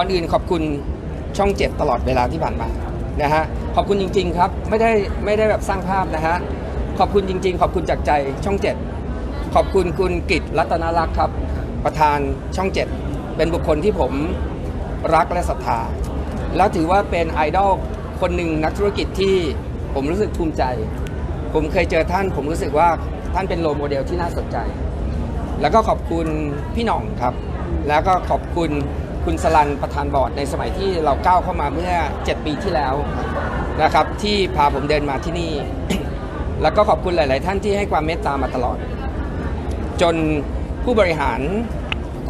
ก่อนอื่นขอบคุณช่องเจ็ดตลอดเวลาที่ผ่านมานะฮะขอบคุณจริง ๆ ครับ ไม่ได้ไม่ได้แบบสร้างภาพนะฮะขอบคุณจริง ๆ ขอบคุณจากใจช่องเจ็ดขอบคุณคุณกิตรัตนารักษ์ครับ ประธานช่องเจ็ดเป็นบุคคลที่ผมรักและศรัทธาแล้วถือว่าเป็นไอดอลคนหนึ่งนักธุรกิจที่ผมรู้สึกภูมิใจ ผมเคยเจอท่าน ผมรู้สึกว่าท่านเป็นโลโมเดลที่น่าสนใจ แล้วก็ขอบคุณพี่หน่องครับ แล้วก็ขอบคุณ คุณสลันประธานบอร์ดในสมัยที่เราก้าวเข้ามาเมื่อ 7 ปีที่แล้วนะครับที่พาผมเดินมาที่นี่ แล้วก็ขอบคุณหลาย ๆ ท่านที่ให้ความเมตตามาตลอด จนผู้บริหาร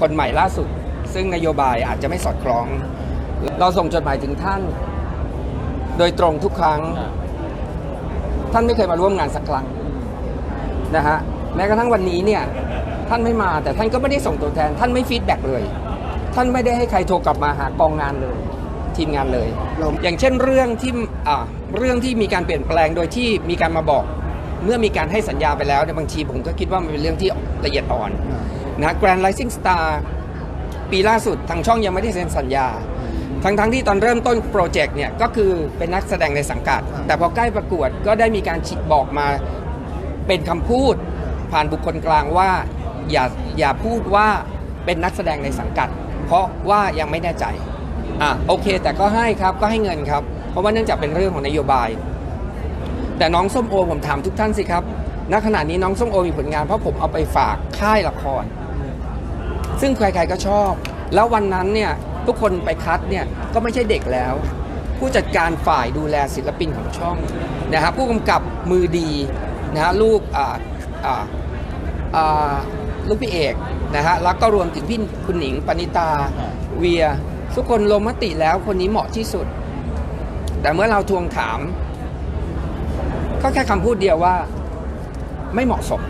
คนใหม่ล่าสุด ซึ่งนโยบายอาจจะไม่สอดคล้อง เราส่งจดหมายถึงท่าน โดยตรงทุกครั้ง ท่านไม่เคยมาร่วมงานสักครั้งนะฮะแม้กระทั่งวันนี้เนี่ยท่านไม่มาแต่ท่านก็ไม่ได้ส่งตัวแทน ท่านไม่ฟีดแบ็กเลย ท่านไม่ได้ให้ใครโทรกลับมาหากองงานเลย ทีมงานเลยเราอย่างเช่นเรื่องที่อ่าเรื่องที่มีการเปลี่ยนแปลงโดยที่มีการมาบอก เมื่อมีการให้สัญญาไปแล้วเนี่ยบางทีผมก็คิดว่ามันเป็นเรื่องที่ละเอียดอ่อนนะ Grand Rising Star ปีล่าสุดทางช่องยังไม่ได้เซ็นสัญญา ทั้งทั้งๆที่ตอนเริ่มต้นโปรเจกต์เนี่ยก็คือเป็นนักแสดงในสังกัด แต่พอใกล้ประกวดก็ได้มีการชิดบอกมาเป็นคำพูดผ่านบุคคลกลางว่าอย่าอย่าพูดว่าเป็นนักแสดงในสังกัด เพราะว่ายังไม่แน่ใจอะโอเค แต่ก็ให้ครับก็ให้เงินครับ เพราะว่าเนื่องจากเป็นเรื่องของนโยบาย แต่น้องส้มโอผมถามทุกท่านสิครับณขณะนี้น้องส้มโอมีผลงานเพราะผมเอาไปฝากค่ายละคร ซึ่งใครๆก็ชอบ แล้ววันนั้นเนี่ยทุกคนไปคัดเนี่ยก็ไม่ใช่เด็กแล้ว ผู้จัดการฝ่ายดูแลศิลปินของช่องนะฮะผู้กำกับมือดีนะฮะลูกอ่าอ่าลูกพี่เอก นะฮะแล้วก็รวมถึงพี่คุณหนิงปณิตาเวีย ทุกคนลงมติแล้วคนนี้เหมาะที่สุด แต่เมื่อเราทวงถาม ก็แค่คำพูดเดียวว่า ไม่เหมาะสม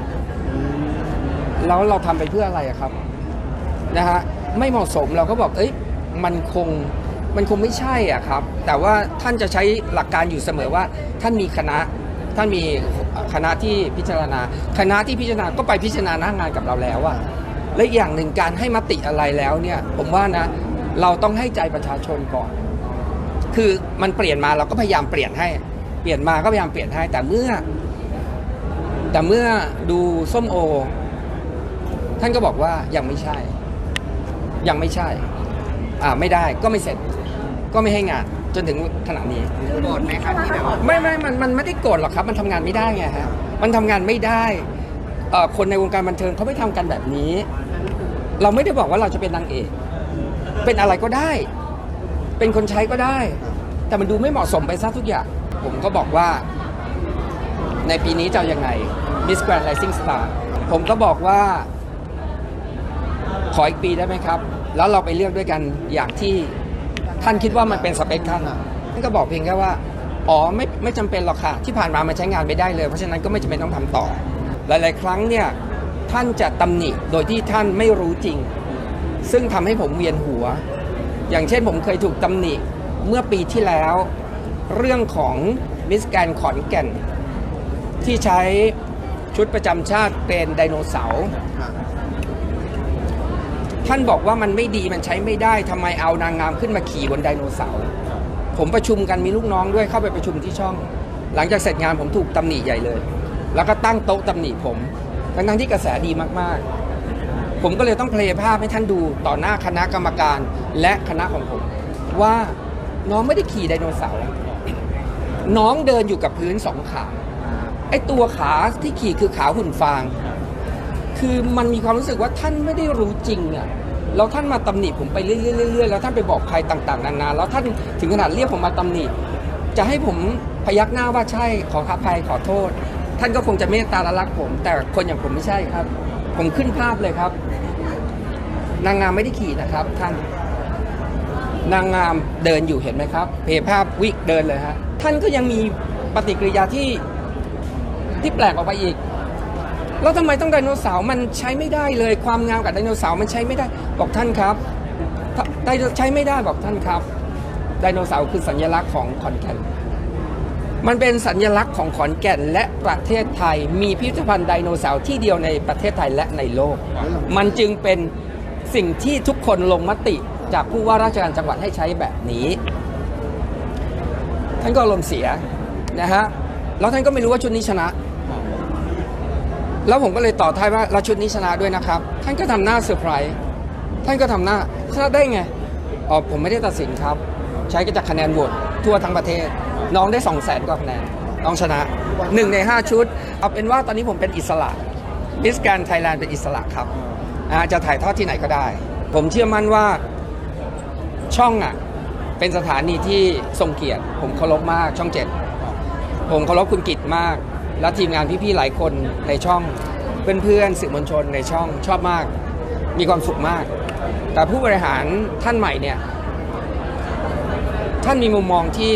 แล้วเราทำไปเพื่ออะไรอะครับนะฮะไม่เหมาะสมเราก็บอกเอ้ยมันคงมันคงไม่ใช่อะครับ แต่ว่าท่านจะใช้หลักการอยู่เสมอว่า ท่านมีคณะท่านมีคณะที่พิจารณา คณะที่พิจารณาก็ไปพิจารณาหน้างานกับเราแล้วอะ และอีกอย่างหนึ่งการให้มติอะไรแล้วเนี่ย ผมว่านะ เราต้องให้ใจประชาชนก่อน คือมันเปลี่ยนมาเราก็พยายามเปลี่ยนให้ เปลี่ยนมาก็พยายามเปลี่ยนให้ แต่เมื่อ แต่เมื่อดูส้มโอ ท่านก็บอกว่ายังไม่ใช่ ยังไม่ใช่ อ่าไม่ได้ก็ไม่เสร็จ ก็ไม่ให้งานจนถึงขณะนี้โกรธไหมครับที่แบบว่าไม่ไม่มันมันไม่ได้โกรธหรอกครับ มันทำงานไม่ได้ไงฮะมันทำงานไม่ได้ เอ่อคนในวงการบันเทิงเขาไม่ทำกันแบบนี้ เราไม่ได้บอกว่าเราจะเป็นนางเอก เป็นอะไรก็ได้ เป็นคนใช้ก็ได้ แต่มันดูไม่เหมาะสมไปซะทุกอย่าง ผมก็บอกว่า ในปีนี้จะเอายังไง Miss Grand Rising Star ผมก็บอกว่า ขออีกปีได้ไหมครับ แล้วเราไปเลือกด้วยกันอย่างที่ท่านคิดว่ามันเป็นสเปคท่านท่านก็บอกเพียงแค่ว่า อ๋อไม่ไม่จำเป็นหรอกค่ะ ที่ผ่านมามันใช้งานไม่ได้เลย เพราะฉะนั้นก็ไม่จำเป็นต้องทำต่อ หลาย ๆ ครั้งเนี่ยท่านจะตำหนิโดยที่ท่านไม่รู้จริง ซึ่งทำให้ผมเวียนหัว อย่างเช่นผมเคยถูกตำหนิเมื่อปีที่แล้ว เรื่องของมิสแกนขอนแก่น ที่ใช้ชุดประจำชาติเป็นไดโนเสาร์ท่านบอกว่ามันไม่ดีมันใช้ไม่ได้ทำไมเอานางงามขึ้นมาขี่บนไดโนเสาร์ผมประชุมกันมีลูกน้องด้วยเข้าไปประชุมที่ช่อง หลังจากเสร็จงานผมถูกตำหนิใหญ่เลย แล้วก็ตั้งโต๊ะตำหนิผมทั้งทั้งที่กระแสดีมากๆ ผมก็เลยต้องเพลย์ภาพให้ท่านดูต่อหน้าคณะกรรมการและคณะของผม ว่าน้องไม่ได้ขี่ไดโนเสาร์น้องเดินอยู่กับพื้นสองขาไอตัวขาที่ขี่คือขาหุ่นฟาง คือมันมีความรู้สึกว่าท่านไม่ได้รู้จริงอะแล้วท่านมาตำหนิผมไปเรื่อยๆๆแล้วท่านไปบอกใครต่างๆ นานาแล้วท่านถึงขนาดเรียกผมมาตำหนิจะให้ผมพยักหน้าว่าใช่ขออภัยขอโทษ ท่านก็คงจะเมตตาและรักผม แต่คนอย่างผมไม่ใช่ครับ ผมขึ้นภาพเลยครับ นางงามไม่ได้ขี่นะครับ ท่าน นางงามเดินอยู่เห็นไหมครับ เพย์ภาพวิกเดินเลยฮะท่านก็ยังมีปฏิกิริยาที่ที่แปลกออกไปอีกแล้วทำไมต้องไดโนเสาร์มันใช้ไม่ได้เลย ความงามกับไดโนเสาร์มันใช้ไม่ได้บอกท่านครับไดโนใช้ไม่ได้บอกท่านครับไดโนเสาร์คือสัญลักษณ์ของขอนแก่น มันเป็นสัญลักษณ์ของขอนแก่นและประเทศไทย มีพิพิธภัณฑ์ไดโนเสาร์ที่เดียวในประเทศไทยและในโลก มันจึงเป็นสิ่งที่ทุกคนลงมติจากผู้ว่าราชการจังหวัดให้ใช้แบบนี้ ท่านก็อารมณ์เสียนะฮะแล้วท่านก็ไม่รู้ว่าชุดนี้ชนะ แล้วผมก็เลยต่อท้ายว่าเราชุดนี้ชนะด้วยนะครับ ท่านก็ทำหน้าเซอร์ไพรส์ท่านก็ทำหน้าชนะได้ไงอ๋อผมไม่ได้ตัดสินครับ ใช้ก็จากคะแนนโหวตทั่วทั้งประเทศ น้องได้2 0 0แสนกว่าคะแนนน้องชนะ 1 ใน 5 ชุด เอาเป็นว่าตอนนี้ผมเป็นอิสระมิสแกนไทยแลนด์เป็นอิสระครับอาจะถ่ายทอดที่ไหนก็ได้ ผมเชื่อมั่นว่าช่องอะเป็นสถานีที่ทรงเกียรติ ผมเคารพมากช่องเจ็ดผมเคารพคุณกิตมาก และทีมงานพี่ๆหลายคนในช่องเพื่อนๆสื่อมวลชนในช่องชอบมาก มีความสุขมาก แต่ผู้บริหารท่านใหม่เนี่ยท่านมีมุมมองที่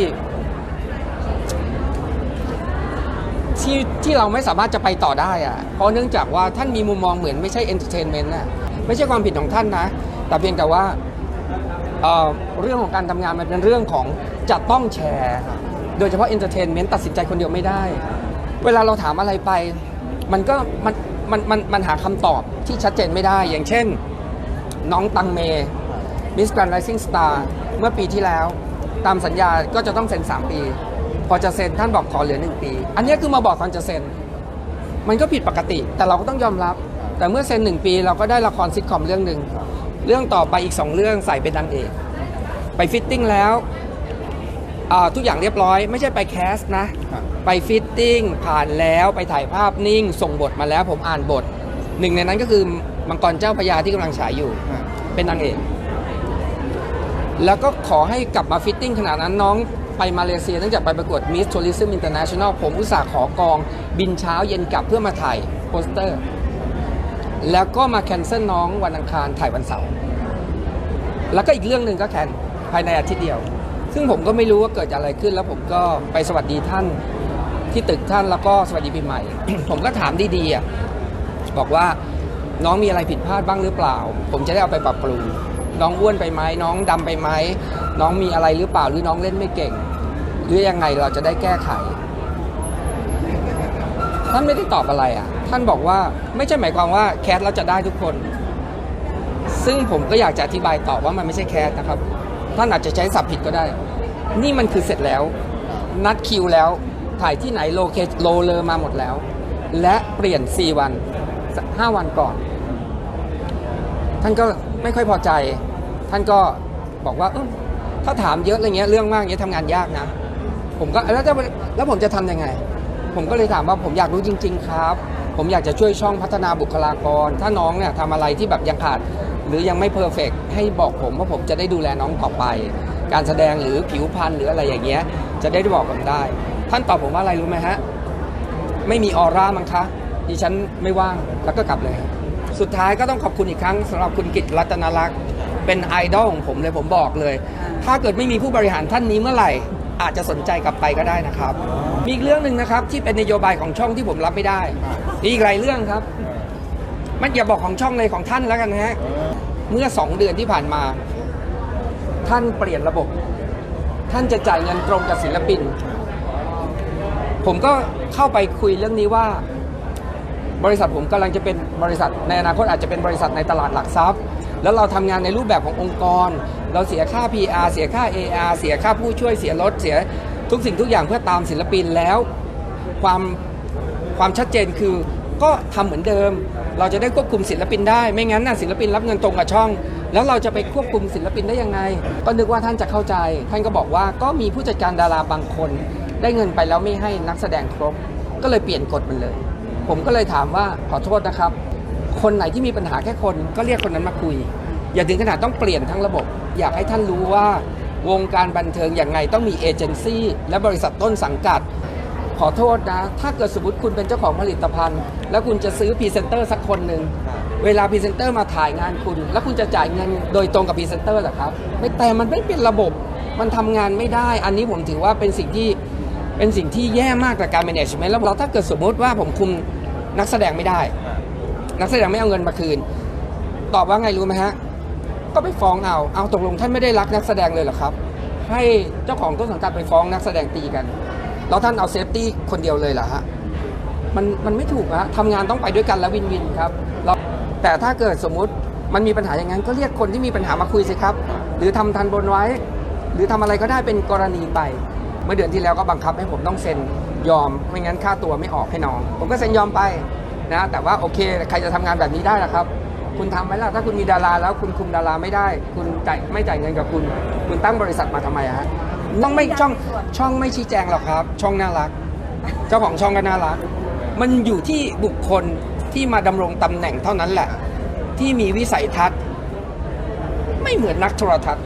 ที่ที่เราไม่สามารถจะไปต่อได้อะเพราะเนื่องจากว่าท่านมีมุมมองเหมือนไม่ใช่เอนเตอร์เทนเมนต์อะไม่ใช่ความผิดของท่านนะ แต่เพียงแต่ว่าเอ่อเรื่องของการทำงานมันเป็นเรื่องของจะต้องแชร์ โดยเฉพาะเอนเตอร์เทนเมนต์ตัดสินใจคนเดียวไม่ได้ เวลาเราถามอะไรไป มันก็มันมันมันมันหาคำตอบที่ชัดเจนไม่ได้ อย่างเช่น น้องตังเมมิสแกรนด์ไรซิ่งสตาร์เมื่อปีที่แล้ว ตามสัญญาก็จะต้องเซ็น 3 ปี พอจะเซ็นท่านบอกขอเหลือ1ปี อันนี้คือมาบอกตอนจะเซ็น มันก็ผิดปกติ แต่เราก็ต้องยอมรับ แต่เมื่อเซ็น1ปีเราก็ได้ละครซิทคอมเรื่องหนึ่ง เรื่องต่อไปอีก2เรื่องใส่เป็นนางเอก ไปฟิตติ้งแล้วอ่าทุกอย่างเรียบร้อย ไม่ใช่ไปแคสต์นะครับไปฟิตติ้งผ่านแล้วไปถ่ายภาพนิ่ง ส่งบทมาแล้วผมอ่านบท หนึ่งในนั้นก็คือมังกรเจ้าพระยาที่กำลังฉายอยู่อ่าเป็นนางเอก แล้วก็ขอให้กลับมาฟิตติ้งขนาดนั้นน้อง ไปมาเลเซียเนื่องจากไปประกวด Miss Tourism International ผมอุตส่าห์ขอกองบินเช้าเย็นกลับเพื่อมาถ่ายโปสเตอร์ แล้วก็มาแคนเซิลน้องวันอังคารถ่ายวันเสาร์แล้วก็อีกเรื่องหนึ่งก็แคนภายในอาทิตย์เดียว ซึ่งผมก็ไม่รู้ว่าเกิดอะไรขึ้น แล้วผมก็ไปสวัสดีท่านที่ตึกท่านแล้วก็สวัสดีปีใหม่ ผมก็ถามดีๆบอกว่าน้องมีอะไรผิดพลาดบ้างหรือเปล่า ผมจะได้เอาไปปรับปรุง น้องอ้วนไปไหมน้องดำไปไหมน้องมีอะไรหรือเปล่าหรือน้องเล่นไม่เก่ง หรือยังไงเราจะได้แก้ไข ท่านไม่ได้ตอบอะไรอะ ท่านบอกว่าไม่ใช่หมายความว่าแคสแล้วจะได้ทุกคน ซึ่งผมก็อยากจะอธิบายต่อว่ามันไม่ใช่แคสนะครับ ท่านอาจจะใช้ศัพท์ผิดก็ได้ นี่มันคือเสร็จแล้ว นัดคิวแล้วถ่ายที่ไหนโลเคโลเลอมาหมดแล้ว และเปลี่ยน 4 วัน 5 วันก่อน ท่านก็ไม่ค่อยพอใจ ท่านก็บอกว่าถ้าถามเยอะอะไรเงี้ยเรื่องมากเงี้ยทำงานยากนะ ผมก็แล้วจะแล้วผมจะทำยังไง ผมก็เลยถามว่าผมอยากรู้จริง ๆ ครับ ผมอยากจะช่วยช่องพัฒนาบุคลากร ถ้าน้องเนี่ยทำอะไรที่แบบยังขาด หรือยังไม่เพอร์เฟกให้บอกผมว่าผมจะได้ดูแลน้องต่อไป การแสดงหรือผิวพรรณหรืออะไรอย่างเงี้ย จะได้บอกผมได้ ท่านตอบผมว่าอะไรรู้ไหมฮะ ไม่มีออร่ามั้งคะดิฉันไม่ว่างแล้วก็กลับเลย สุดท้ายก็ต้องขอบคุณอีกครั้งสำหรับคุณกิตรัตนลักษณ์เป็นไอดอลของผมเลยผมบอกเลย ถ้าเกิดไม่มีผู้บริหารท่านนี้เมื่อไหร่ อาจจะสนใจกลับไปก็ได้นะครับ มีอีกเรื่องหนึ่งนะครับที่เป็นนโยบายของช่องที่ผมรับไม่ได้มีอีกหลายเรื่องครับ มันอย่าบอกของช่องเลยของท่านแล้วกันนะฮะเมื่อสองเดือนที่ผ่านมา ท่านเปลี่ยนระบบ ท่านจะจ่ายเงินตรงกับศิลปิน ผมก็เข้าไปคุยเรื่องนี้ว่า บริษัทผมกำลังจะเป็นบริษัทในอนาคตอาจจะเป็นบริษัทในตลาดหลักทรัพย์ แล้วเราทำงานในรูปแบบขององค์กร เราเสียค่า PR เสียค่า AR เสียค่าผู้ช่วยเสียรถเสียทุกสิ่งทุกอย่างเพื่อตามศิลปินแล้ว ความความชัดเจนคือก็ทำเหมือนเดิม เราจะได้ควบคุมศิลปินได้ ไม่งั้นน่ะศิลปินรับเงินตรงกับช่อง แล้วเราจะไปควบคุมศิลปินได้ยังไง ก็นึกว่าท่านจะเข้าใจ ท่านก็บอกว่าก็มีผู้จัดการดาราบางคน ได้เงินไปแล้วไม่ให้นักแสดงครบ ก็เลยเปลี่ยนกฎมันเลย ผมก็เลยถามว่าขอโทษนะครับ คนไหนที่มีปัญหาแค่คนก็เรียกคนนั้นมาคุย อย่าถึงขนาดต้องเปลี่ยนทั้งระบบ อยากให้ท่านรู้ว่าวงการบันเทิงอย่างไงต้องมีเอเจนซี่และบริษัทต้นสังกัด ขอโทษนะ ถ้าเกิดสมมติคุณเป็นเจ้าของผลิตภัณฑ์ แล้วคุณจะซื้อพรีเซนเตอร์สักคนหนึ่งเวลาพรีเซนเตอร์มาถ่ายงานคุณ แล้วคุณจะจ่ายเงินโดยตรงกับพรีเซนเตอร์เหรอครับไม่แต่มันไม่เป็นระบบมันทำงานไม่ได้ อันนี้ผมถือว่าเป็นสิ่งที่ เป็นสิ่งที่แย่มากกับการ management แล้วเราถ้าเกิดสมมติว่าผมคุมนักแสดงไม่ได้ นักแสดงไม่เอาเงินมาคืน ตอบว่าไงรู้ไหมฮะ ก็ไปฟ้องเอา เอาตกลงท่านไม่ได้รักนักแสดงเลยเหรอครับ ให้เจ้าของต้นสังกัดไปฟ้องนักแสดงตีกัน แล้วท่านเอาเซฟตี้คนเดียวเลยเหรอฮะ มันมันไม่ถูกฮะทำงานต้องไปด้วยกันแล้ววินวินครับเราแต่ถ้าเกิดสมมุติมันมีปัญหาอย่างนั้นก็เรียกคนที่มีปัญหามาคุยสิครับ หรือทำทันบนไว้ หรือทำอะไรก็ได้เป็นกรณีไป เมื่อเดือนที่แล้วก็บังคับให้ผมต้องเซ็นยอมไม่งั้นค่าตัวไม่ออกให้น้อง ผมก็เซ็นยอมไปนะแต่ว่าโอเคใครจะทำงานแบบนี้ได้ล่ะครับ คุณทำไหมล่ะถ้าคุณมีดาราแล้วคุณคุมดาราไม่ได้ คุณจ่ายไม่จ่ายเงินกับคุณ คุณตั้งบริษัทมาทำไมฮะต้องไม่ช่องช่องไม่ชี้แจงหรอกครับ ช่องน่ารัก เจ้าของช่องก็น่ารัก มันอยู่ที่บุคคลที่มาดำรงตำแหน่งเท่านั้นแหละ ที่มีวิสัยทัศน์ ไม่เหมือนนักโทรทัศน์